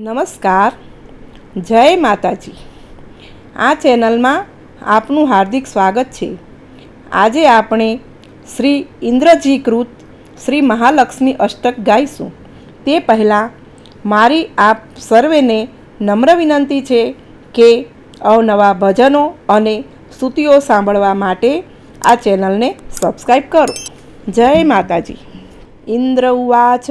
નમસ્કાર. જય માતાજી. આ ચેનલમાં આપનું હાર્દિક સ્વાગત છે. આજે આપણે શ્રી ઇન્દ્રજીકૃત શ્રી મહાલક્ષ્મી અષ્ટક ગાઈશું. તે પહેલાં મારી આપ સર્વેને નમ્ર વિનંતી છે કે અવનવા ભજનો અને સ્તુતિઓ સાંભળવા માટે આ ચેનલને સબસ્ક્રાઈબ કરો. જય માતાજી. ઇન્દ્ર ઉવાચ.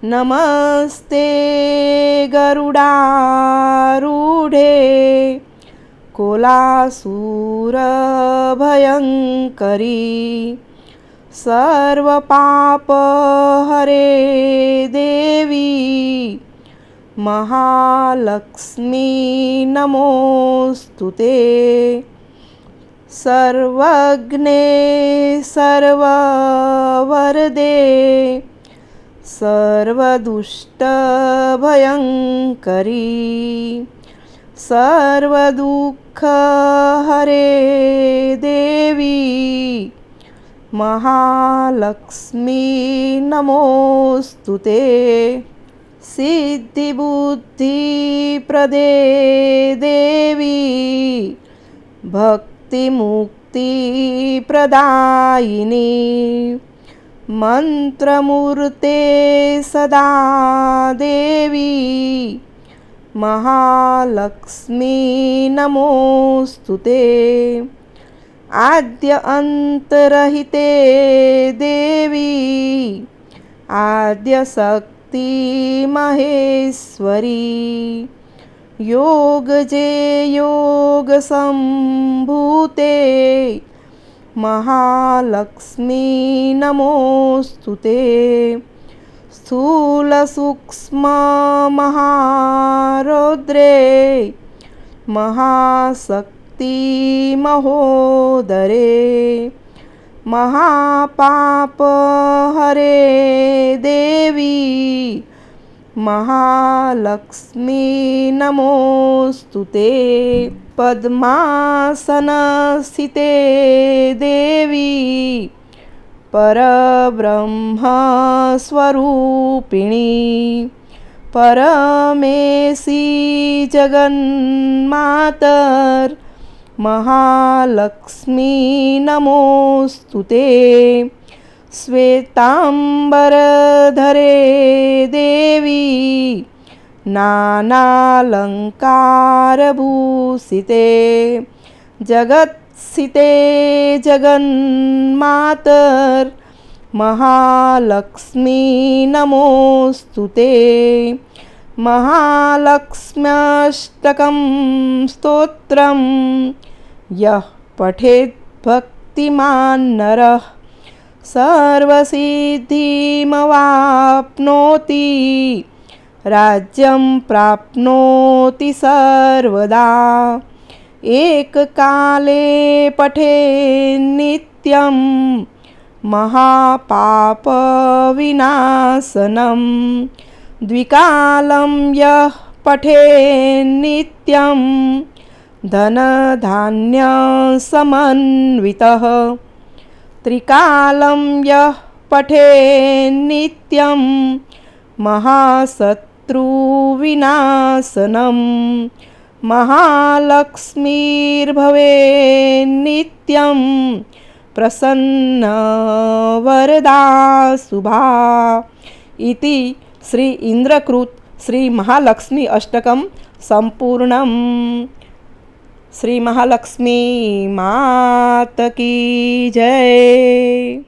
નમસ્તે ગરુડારૂઢે કોલાસુરભયંકરી સર્વપાપહરે દેવી મહાલક્ષ્મી નમોસ્તુ તે સર્વજ્ઞે સર્વવરદે સર્વદુષ્ટભયંકરી સર્વદુઃખહરે દેવી મહાલક્ષ્મી નમોસ્તુ તે સિદ્ધિબુદ્ધિપ્રદે દેવી ભક્તિમુક્તિપ્રદાયિની મંત્રમૂર્તે સદા દેવી મહાલક્ષ્મી महालक्ष्मी અંતરહિતે દેવી આદ્ય શક્તિ મહેશ્વરી યોગ જે યોગ સંભૂતે મહાલક્ષ્મી નમોસ્તુ તે સ્થૂલસૂક્ષ્મ મહારૌદ્રે મહાશક્તિ મહોદરે મહાપાપ હરે દેવી મહાલક્ષ્મી નમોસ્તુ તે. પદ્માસનસ્થિતે દેવી પરબ્રહ્મ સ્વરૂપિણી પરમેશી જગન્માતર મહાલક્ષ્મી નમોસ્તુ તે. શ્વેતાંબરધરે દેવી નાનાલંકારભૂષિતે જગત્સિતે જગન્માતર મહાલક્ષ્મી નમોસ્તુ તે મહાલક્ષ્મ્યષ્ટકં સ્તોત્રમ યઃ પઠેત ભક્તિમાન નરઃ સર્વસિદ્ધિમવાપ્નોતિ રાજ્યમ પ્રાપ્નોતિ સર્વદા એકકાલે પઠે નિત્યમ द्विकालं દ્વિકાલમ पठे પઠે નિત્યમ ત્રિકાલમ યહ પઠે નિત્યમ મહાશત્રુવિનાશનમ મહાલક્ષ્મીર્ભવે નિત્યમ પ્રસન્ન વરદા શુભા ઇતિ શ્રી ઇન્દ્રકૃત શ્રી મહાલક્ષ્મી અષ્ટકમ સંપૂર્ણમ શ્રી મહાલક્ષ્મી માત કી જય.